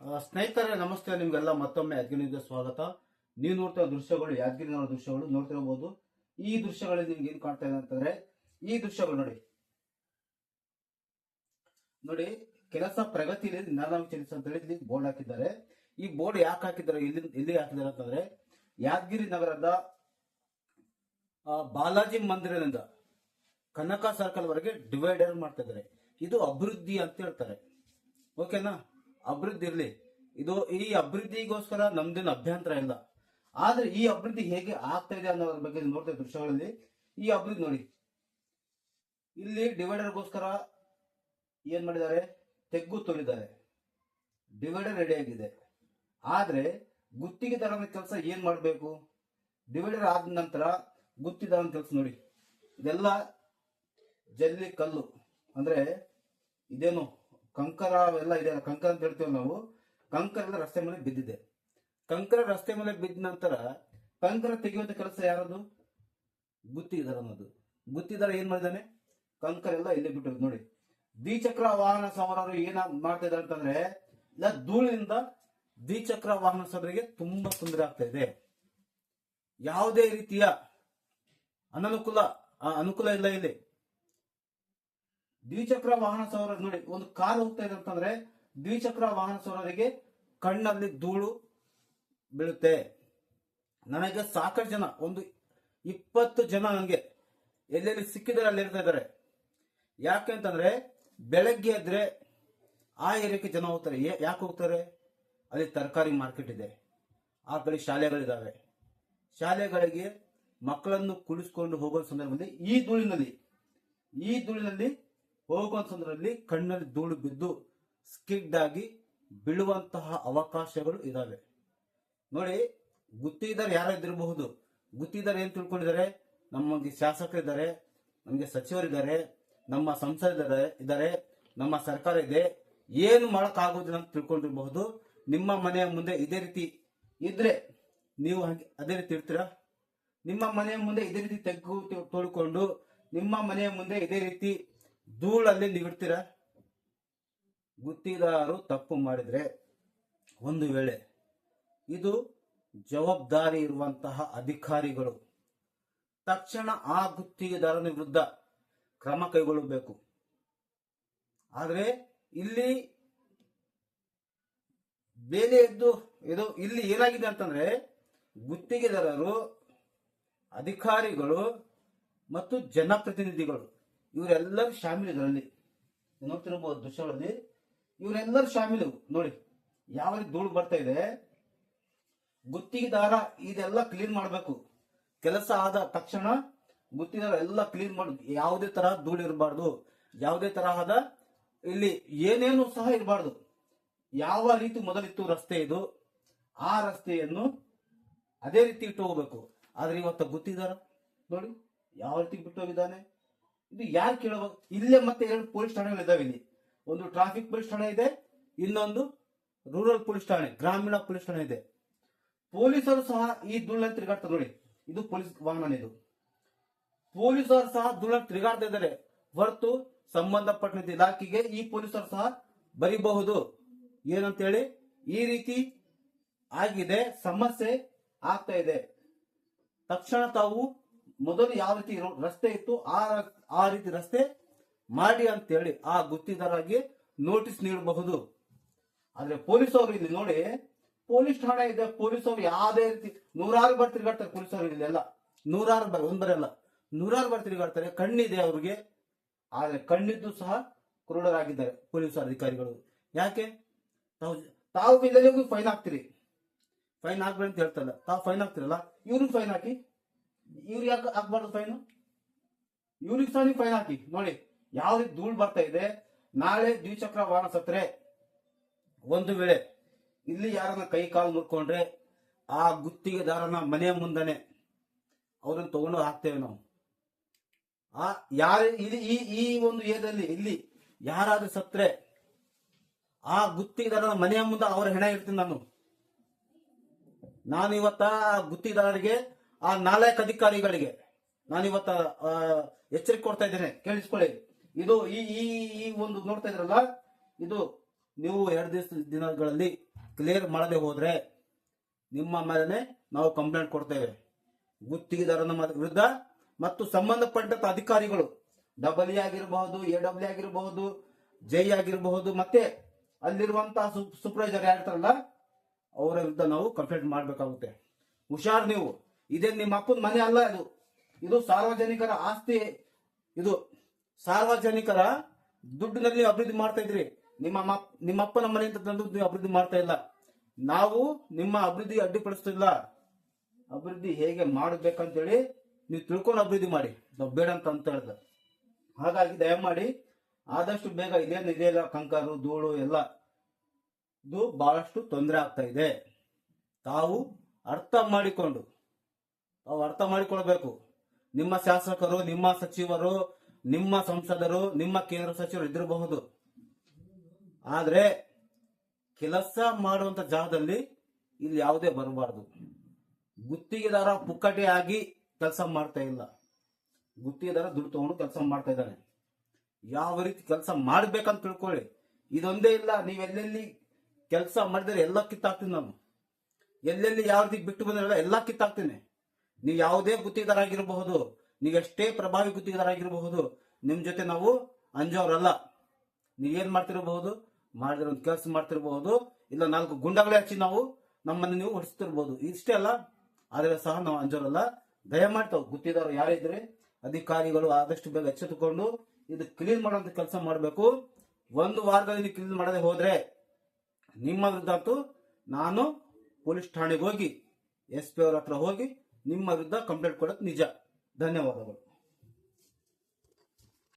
ಸ್ನೇಹಿತರೆ, ನಮಸ್ತೆ. ನಿಮ್ಗೆಲ್ಲ ಮತ್ತೊಮ್ಮೆ ಯಾದಗಿರಿಯಿಂದ ಸ್ವಾಗತ. ನೀವು ನೋಡ್ತಾ ಇರೋ ದೃಶ್ಯಗಳು, ಯಾದಗಿರಿ ದೃಶ್ಯಗಳು ನೋಡ್ತಿರಬಹುದು ಈ ದೃಶ್ಯಗಳಲ್ಲಿ ನಿಮ್ಗೆ ಏನ್ ಕಾಣ್ತಾ ಇದೆ ಅಂತಂದ್ರೆ, ಈ ದೃಶ್ಯಗಳು ನೋಡಿ. ನೋಡಿ, ಕೆಲಸ ಪ್ರಗತಿಯಲ್ಲಿ ನಿರ್ಣಾಮಚರಿಸ ಅಂತ ಹೇಳಿ ಇಲ್ಲಿ ಬೋರ್ಡ್ ಹಾಕಿದ್ದಾರೆ. ಈ ಬೋರ್ಡ್ ಯಾಕೆ ಹಾಕಿದ್ದಾರೆ ಇಲ್ಲಿ ಇಲ್ಲಿ ಹಾಕಿದ್ದಾರೆ ಅಂತಂದ್ರೆ, ಯಾದಗಿರಿ ನಗರದ ಬಾಲಾಜಿ ಮಂದಿರದಿಂದ ಕನಕ ಸರ್ಕಲ್ ವರೆಗೆ ಡಿವೈಡರ್ ಮಾಡ್ತಾ ಇದ್ದಾರೆ. ಇದು ಅಭಿವೃದ್ಧಿ ಅಂತ ಹೇಳ್ತಾರೆ. ಓಕೆನಾ? ಅಭಿವೃದ್ಧಿ ಇರಲಿ. ಇದು ಈ ಅಭಿವೃದ್ಧಿಗೋಸ್ಕರ ನಮ್ದೇನು ಅಭ್ಯಂತರ ಇಲ್ಲ. ಆದ್ರೆ ಈ ಅಭಿವೃದ್ಧಿ ಹೇಗೆ ಆಗ್ತಾ ಇದೆ ಅನ್ನೋದ್ರ ಬಗ್ಗೆ ನೋಡ್ತಾ ದೃಶ್ಯಗಳಲ್ಲಿ ಈ ಅಭಿವೃದ್ಧಿ ನೋಡಿ. ಇಲ್ಲಿ ಡಿವೈಡರ್ಗೋಸ್ಕರ ಏನ್ ಮಾಡಿದ್ದಾರೆ? ತೆಗ್ಗು ತೊಳಿದ್ದಾರೆ. ಡಿವೈಡರ್ ರೆಡಿ ಆಗಿದೆ. ಆದ್ರೆ ಗುತ್ತಿಗೆದಾರನ ಕೆಲಸ ಏನ್ ಮಾಡಬೇಕು? ಡಿವೈಡರ್ ಆದ ನಂತರ ಗುತ್ತಿದಾರನ ಕೆಲಸ ನೋಡಿ. ಇದೆಲ್ಲ ಜಲ್ಲಿ ಕಲ್ಲು. ಅಂದ್ರೆ ಇದೇನು ಕಂಕರ ಎಲ್ಲ ಇದೆ ಕಂಕರ ಅಂತ ಹೇಳ್ತೀವಿ ನಾವು? ಕಂಕರ ಎಲ್ಲ ರಸ್ತೆ ಮೇಲೆ ಬಿದ್ದಿದೆ. ಕಂಕರ ರಸ್ತೆ ಮೇಲೆ ಬಿದ್ದ ನಂತರ ಕಂಕರ ತೆಗೆಯುವಂತ ಕೆಲಸ ಯಾರದು? ಗುತ್ತಿದಾರ ಅನ್ನೋದು. ಗುತ್ತಿದಾರ ಏನ್ ಮಾಡಿದಾನೆ? ಕಂಕರ ಎಲ್ಲ ಇಲ್ಲಿ ಬಿಟ್ಟು ನೋಡಿ. ದ್ವಿಚಕ್ರ ವಾಹನ ಸವಾರರು ಏನ ಮಾಡ್ತಾ ಇದ್ದಾರೆ ಅಂತಂದ್ರೆ, ಇಲ್ಲ, ಧೂಳಿನಿಂದ ದ್ವಿಚಕ್ರ ವಾಹನ ಸವಾರರಿಗೆ ತುಂಬಾ ತೊಂದರೆ ಆಗ್ತಾ ಇದೆ. ಯಾವುದೇ ರೀತಿಯ ಅನನುಕೂಲ ಅನುಕೂಲ ಇಲ್ಲ ಇಲ್ಲಿ. ದ್ವಿಚಕ್ರ ವಾಹನ ಸವಾರ ನೋಡಿ, ಒಂದು ಕಾರ್ ಹೋಗ್ತಾ ಇದೆ ಅಂತಂದ್ರೆ ದ್ವಿಚಕ್ರ ವಾಹನ ಸವಾರರಿಗೆ ಕಣ್ಣಲ್ಲಿ ಧೂಳು ಬೀಳುತ್ತೆ. ನನಗೆ ಸಾಕಷ್ಟು ಜನ, ಒಂದು ಇಪ್ಪತ್ತು ಜನ ನನಗೆ ಎಲ್ಲೆಲ್ಲಿ ಸಿಕ್ಕಿದ್ರೆ ಅಲ್ಲಿ ಇರ್ತಾ ಇದ್ದಾರೆ. ಯಾಕೆ ಅಂತಂದ್ರೆ ಬೆಳಗ್ಗೆ ಎದ್ರೆ ಆ ಏರಿಯಾಕ್ಕೆ ಜನ ಹೋಗ್ತಾರೆ. ಯಾಕೆ ಹೋಗ್ತಾರೆ? ಅಲ್ಲಿ ತರಕಾರಿ ಮಾರ್ಕೆಟ್ ಇದೆ. ಆ ಕಡೆ ಶಾಲೆಗಳಿದ್ದಾವೆ ಶಾಲೆಗಳಿಗೆ ಮಕ್ಕಳನ್ನು ಕುಳಿಸ್ಕೊಂಡು ಹೋಗೋ ಸಂದರ್ಭದಲ್ಲಿ ಈ ಧೂಳಿನಲ್ಲಿ ಈ ಧೂಳಿನಲ್ಲಿ ಹೋಗುವ ಸಂದರ್ಭದಲ್ಲಿ ಕಣ್ಣಲ್ಲಿ ಧೂಳು ಬಿದ್ದು ಸ್ಕಿಡ್ ಆಗಿ ಬೀಳುವಂತಹ ಅವಕಾಶಗಳು ಇದಾವೆ. ನೋಡಿ ಗುತ್ತಿದಾರ ಯಾರು ಇದ್ದಿರಬಹುದು. ಗುತ್ತಿದಾರ ಏನ್ ತಿಳ್ಕೊಂಡಿದ್ದಾರೆ? ನಮಗೆ ಶಾಸಕರಿದ್ದಾರೆ ನಮಗೆ ಸಚಿವರಿದ್ದಾರೆ ನಮ್ಮ ಸಂಸದ ಇದ್ದಾರೆ ನಮ್ಮ ಸರ್ಕಾರ ಇದೆ, ಏನು ಮಾಡಕ್ ಆಗೋದಿಲ್ಲ ಅಂತ ತಿಳ್ಕೊಂಡಿರಬಹುದು. ನಿಮ್ಮ ಮನೆಯ ಮುಂದೆ ಇದೇ ರೀತಿ ಇದ್ರೆ ನೀವು ಹಾಗೆ ಅದೇ ರೀತಿ ಇರ್ತೀರಾ? ನಿಮ್ಮ ಮನೆಯ ಮುಂದೆ ಇದೇ ರೀತಿ ತೆಗ್ಗು ತೊಳ್ಕೊಂಡು ನಿಮ್ಮ ಮನೆಯ ಮುಂದೆ ಇದೇ ರೀತಿ ಧೂಳಲ್ಲಿ ನಿಗಿಡ್ತೀರ? ಗುತ್ತಿದಾರರು ತಪ್ಪು ಮಾಡಿದರೆ ಒಂದು ವೇಳೆ ಇದು ಜವಾಬ್ದಾರಿ ಇರುವಂತಹ ಅಧಿಕಾರಿಗಳು ತಕ್ಷಣ ಆ ಗುತ್ತಿಗೆದಾರನ ವಿರುದ್ಧ ಕ್ರಮ ಕೈಗೊಳ್ಳಬೇಕು. ಆದರೆ ಇಲ್ಲಿ ಬೇಲೆ ಎದ್ದು ಇದು ಇಲ್ಲಿ ಏನಾಗಿದೆ ಅಂತಂದ್ರೆ ಗುತ್ತಿಗೆದಾರರು, ಅಧಿಕಾರಿಗಳು ಮತ್ತು ಜನಪ್ರತಿನಿಧಿಗಳು ಇವರೆಲ್ಲರೂ ಶಾಮಿಲ್ ಇದರಲ್ಲಿ ನೋಡ್ತಿರ್ಬೋದು ದೃಶ್ಯಗಳಲ್ಲಿ. ಇವರೆಲ್ಲರೂ ಶಾಮಿಲ್ ನೋಡಿ, ಯಾವ ರೀತಿ ಧೂಳು ಬರ್ತಾ ಇದೆ. ಗುತ್ತಿಗೆದಾರ ಇದೆಲ್ಲ ಕ್ಲೀನ್ ಮಾಡಬೇಕು. ಕೆಲಸ ಆದ ತಕ್ಷಣ ಗುತ್ತಿಗೆದಾರ ಎಲ್ಲ ಕ್ಲೀನ್ ಮಾಡ. ಯಾವುದೇ ತರಹ ಧೂಳು ಇರಬಾರ್ದು. ಯಾವುದೇ ತರಹದ ಇಲ್ಲಿ ಏನೇನು ಸಹ ಇರಬಾರ್ದು. ಯಾವ ರೀತಿ ಮೊದಲಿತ್ತು ರಸ್ತೆ ಇದು, ಆ ರಸ್ತೆಯನ್ನು ಅದೇ ರೀತಿ ಇಟ್ಟು ಹೋಗ್ಬೇಕು. ಆದ್ರೆ ಇವತ್ತು ಗುತ್ತಿದಾರ ನೋಡಿ, ಯಾವ ರೀತಿ ಬಿಟ್ಟು ಹೋಗಿದ್ದಾನೆ. ಇದು ಯಾರು ಕೇಳಬೇಕು ಇಲ್ಲೇ ಮತ್ತೆ ಎರಡು ಪೊಲೀಸ್ ಠಾಣೆಗಳು ಇದಾವೆ ಇಲ್ಲಿ. ಒಂದು ಟ್ರಾಫಿಕ್ ಪೊಲೀಸ್ ಠಾಣೆ ಇದೆ, ಇನ್ನೊಂದು ರೂರಲ್ ಪೊಲೀಸ್ ಠಾಣೆ, ಗ್ರಾಮೀಣ ಪೊಲೀಸ್ ಠಾಣೆ ಇದೆ. ಪೊಲೀಸರು ಸಹ ಈ ಧೂಳಲ್ಲಿ ತಿರುಗಾಡ್ತಾರೆ ನೋಡಿ. ಇದು ಪೊಲೀಸ್ ವಾಹನ ಇದು. ಪೊಲೀಸರು ಸಹ ಧೂಳಲ್ಲಿ ತಿರುಗಾಡ್ತಾ ಇದ್ದಾರೆ. ಹೊರತು ಸಂಬಂಧಪಟ್ಟ ಇಲಾಖೆಗೆ ಈ ಪೊಲೀಸರು ಸಹ ಬರಿಬಹುದು. ಏನಂತೇಳಿ ಈ ರೀತಿ ಆಗಿದೆ, ಸಮಸ್ಯೆ ಆಗ್ತಾ ಇದೆ. ತಕ್ಷಣ ತಾವು ಮೊದಲು ಯಾವ ರೀತಿ ರಸ್ತೆ ಇತ್ತು, ಆ ಆ ರೀತಿ ರಸ್ತೆ ಮಾಡಿ ಅಂತೇಳಿ ಆ ಗುತ್ತಿದಾರಾಗಿ ನೋಟಿಸ್ ನೀಡಬಹುದು. ಆದ್ರೆ ಪೊಲೀಸ್ ಅವರು ಇಲ್ಲಿ ನೋಡಿ, ಪೊಲೀಸ್ ಠಾಣೆ ಇದೆ ಪೊಲೀಸ್ ಅವರು ಯಾವುದೇ ರೀತಿ, ನೂರಾರು ಬಾರಿ ತಿರುಗಾಡ್ತಾರೆ ಪೊಲೀಸ್ ಅವರು ಇಲ್ಲೆಲ್ಲ ನೂರಾರು ಬರ ಒಂದ್ ಬರಲ್ಲ ನೂರಾರು ಬಾರಿ ತಿರುಗಾಡ್ತಾರೆ, ಕಣ್ಣಿದೆ ಅವ್ರಿಗೆ. ಆದ್ರೆ ಕಣ್ಣಿದ್ದು ಸಹ ಕ್ರೂರರಾಗಿದ್ದಾರೆ ಪೊಲೀಸ್ ಅಧಿಕಾರಿಗಳು. ಯಾಕೆ? ತಾವು ತಾವು ಇಲ್ಲದೆ ಫೈನ್ ಹಾಕ್ತಿರಿ. ಫೈನ್ ಹಾಕ್ಬೇಡಿ ಅಂತ ಹೇಳ್ತಲ್ಲ ತಾವು ಫೈನ್ ಹಾಕ್ತಿರಲ್ಲ, ಇವ್ರಿಗೆ ಫೈನ್ ಹಾಕಿ. ಇವ್ರಿಗೆ ಯಾಕೆ ಹಾಕ್ಬಾರ್ದು ಫೈನು ಇವ್ರಿಗೆ ಸಹ ನೀವು ಫೈನ್ ಹಾಕಿ. ನೋಡಿ ಯಾವ ರೀತಿ ಧೂಳು ಬರ್ತಾ ಇದೆ, ನಾಳೆ ದ್ವಿಚಕ್ರ ವಾಹನ ಸತ್ರೆ. ಒಂದು ವೇಳೆ ಇಲ್ಲಿ ಯಾರನ್ನ ಕೈ ಕಾಲು ಮುರ್ಕೊಂಡ್ರೆ ಆ ಗುತ್ತಿಗೆದಾರನ ಮನೆ ಮುಂದನೆ ಅವ್ರನ್ನ ತಗೊಂಡು ಹಾಕ್ತೇವೆ ನಾವು. ಆ, ಯಾರ, ಇಲ್ಲಿ ಈ ಈ ಒಂದು ಏದಲ್ಲಿ ಇಲ್ಲಿ ಯಾರಾದ್ರೂ ಸತ್ರೆ, ಆ ಗುತ್ತಿಗೆದಾರನ ಮನೆಯ ಮುಂದೆ ಅವರ ಹೆಣ ಇಡ್ತೀನಿ ನಾನು. ನಾನು ಇವತ್ತ ಗುತ್ತಿಗೆದಾರರಿಗೆ ಆ ನಾಲ್ಕು ಅಧಿಕಾರಿಗಳಿಗೆ ನಾನು ಇವತ್ತ ಆ, ಎಚ್ಚರಿಕೆ ಕೊಡ್ತಾ ಇದ್ದೇನೆ. ಕೇಳಿಸ್ಕೊಳ್ಳಿ. ಇದು ಈ ಈ ಒಂದು ನೋಡ್ತಾ ಇದ್ರಲ್ಲ ಇದು ನೀವು ಎರಡು ದಿವಸ ದಿನಗಳಲ್ಲಿ ಕ್ಲಿಯರ್ ಮಾಡದೆ ಹೋದ್ರೆ ನಿಮ್ಮ ಮೇಲೆ ನಾವು ಕಂಪ್ಲೇಂಟ್ ಕೊಡ್ತೇವೆ. ಗುತ್ತಿಗೆದಾರನ ವಿರುದ್ಧ ಮತ್ತು ಸಂಬಂಧಪಟ್ಟ ಅಧಿಕಾರಿಗಳು ಡಬಲ್ ಇ ಆಗಿರಬಹುದು ಎ ಡಬ್ಲ್ಯೂ ಆಗಿರಬಹುದು ಜೈ ಆಗಿರಬಹುದು ಮತ್ತೆ ಅಲ್ಲಿರುವಂತಹ ಸೂಪರ್ವೈಸರ್ ಯಾರಿರ್ತಾರಲ್ಲ ಅವರ ವಿರುದ್ಧ ನಾವು ಕಂಪ್ಲೇಂಟ್ ಮಾಡಬೇಕಾಗುತ್ತೆ. ಹುಷಾರ್ ನೀವು. ಇದೇ ನಿಮ್ಮ ಅಪ್ಪನ ಮನೆ ಅಲ್ಲ ಇದು. ಇದು ಸಾರ್ವಜನಿಕರ ಆಸ್ತಿ. ಇದು ಸಾರ್ವಜನಿಕರ ದುಡ್ಡಿನಲ್ಲಿ ಅಭಿವೃದ್ಧಿ ಮಾಡ್ತಾ ಇದ್ರಿ. ನಿಮ್ಮ ನಿಮ್ಮ ಅಪ್ಪನ ಮನೆಯಿಂದ ತಂದು ನೀವು ಅಭಿವೃದ್ಧಿ ಮಾಡ್ತಾ ಇಲ್ಲ. ನಾವು ನಿಮ್ಮ ಅಭಿವೃದ್ಧಿ ಅಡ್ಡಿಪಡಿಸ್ತಿಲ್ಲ. ಅಭಿವೃದ್ಧಿ ಹೇಗೆ ಮಾಡಬೇಕಂತೇಳಿ ನೀವು ತಿಳ್ಕೊಂಡು ಅಭಿವೃದ್ಧಿ ಮಾಡಿ. ನಾವು ಬೇಡ ಅಂತ ಅಂತ ಹೇಳ್ದ. ಹಾಗಾಗಿ ದಯಮಾಡಿ ಆದಷ್ಟು ಬೇಗ ಇದೇನು ಇದೆಯಲ್ಲ ಕಂಕರು, ಧೂಳು ಎಲ್ಲ ಇದು ಬಹಳಷ್ಟು ತೊಂದರೆ ಆಗ್ತಾ ಇದೆ. ತಾವು ಅರ್ಥ ಮಾಡಿಕೊಂಡು ತಾವು ಅರ್ಥ ಮಾಡಿಕೊಳ್ಬೇಕು. ನಿಮ್ಮ ಶಾಸಕರು, ನಿಮ್ಮ ಸಚಿವರು, ನಿಮ್ಮ ಸಂಸದರು, ನಿಮ್ಮ ಕೇಂದ್ರ ಸಚಿವರು ಇದ್ದಿರಬಹುದು. ಆದ್ರೆ ಕೆಲಸ ಮಾಡುವಂತ ಜಾಗದಲ್ಲಿ ಇಲ್ಲಿ ಯಾವುದೇ ಬರಬಾರ್ದು. ಗುತ್ತಿಗೆದಾರ ಪುಕ್ಕಟೆ ಆಗಿ ಕೆಲಸ ಮಾಡ್ತಾ ಇಲ್ಲ. ಗುತ್ತಿಗೆದಾರ ದುಡ್ಡು ತಗೊಂಡು ಕೆಲಸ ಮಾಡ್ತಾ ಇದ್ದಾನೆ. ಯಾವ ರೀತಿ ಕೆಲಸ ಮಾಡ್ಬೇಕಂತ ತಿಳ್ಕೊಳ್ಳಿ. ಇದೊಂದೇ ಇಲ್ಲ ನೀವೆಲ್ಲೆಲ್ಲಿ ಕೆಲಸ ಮಾಡಿದರೆ ಎಲ್ಲ ಕಿತ್ತಾಕ್ತೀನಿ ನಾನು. ಎಲ್ಲೆಲ್ಲಿ ಯಾವ ರೀತಿ ಬಿಟ್ಟು ಬಂದಿರಲ್ಲ ಎಲ್ಲ ಕಿತ್ತಾಕ್ತೀನಿ ನೀವು ಯಾವುದೇ ಗುತ್ತಿಗೆದಾರಾಗಿರಬಹುದು ನೀವು ಎಷ್ಟೇ ಪ್ರಭಾವಿ ಗುತ್ತಿಗೆದಾರಾಗಿರಬಹುದು ನಿಮ್ ಜೊತೆ ನಾವು ಅಂಜೋರಲ್ಲ. ನೀವೇನ್ ಮಾಡ್ತಿರಬಹುದು? ಮಾಡಿದ್ರೆ ಒಂದು ಕೆಲಸ ಮಾಡ್ತಿರಬಹುದು, ಇಲ್ಲ ನಾಲ್ಕು ಗುಂಡಗಳೇ ಹಚ್ಚಿ ನಾವು ನಮ್ಮನ್ನು ನೀವು ಹೊಡಿಸ್ತಿರ್ಬಹುದು ಇಷ್ಟೇ ಅಲ್ಲ, ಆದ್ರೆ ಸಹ ನಾವು ಅಂಜೋರಲ್ಲ. ದಯಮಾಡಿ ತಾವು ಗುತ್ತಿದಾರರು ಯಾರಿದ್ರೆ ಅಧಿಕಾರಿಗಳು ಆದಷ್ಟು ಬೇಗ ಎಚ್ಚೆತ್ತುಕೊಂಡು ಇದು ಕ್ಲೀನ್ ಮಾಡುವಂತ ಕೆಲಸ ಮಾಡಬೇಕು. ಒಂದು ವಾರದಲ್ಲಿ ಕ್ಲೀನ್ ಮಾಡದೆ ಹೋದ್ರೆ ನಿಮ್ಮ ವಿರುದ್ಧ ನಾನು ಪೊಲೀಸ್ ಠಾಣೆಗೆ ಹೋಗಿ, ಎಸ್ ಪಿ ಅವ್ರ ಹತ್ರ ಹೋಗಿ ನಿಮ್ಮ ವಿರುದ್ಧ ಕಂಪ್ಲೇಂಟ್ ಕೊಡೋದು ನಿಜ. ಧನ್ಯವಾದಗಳು.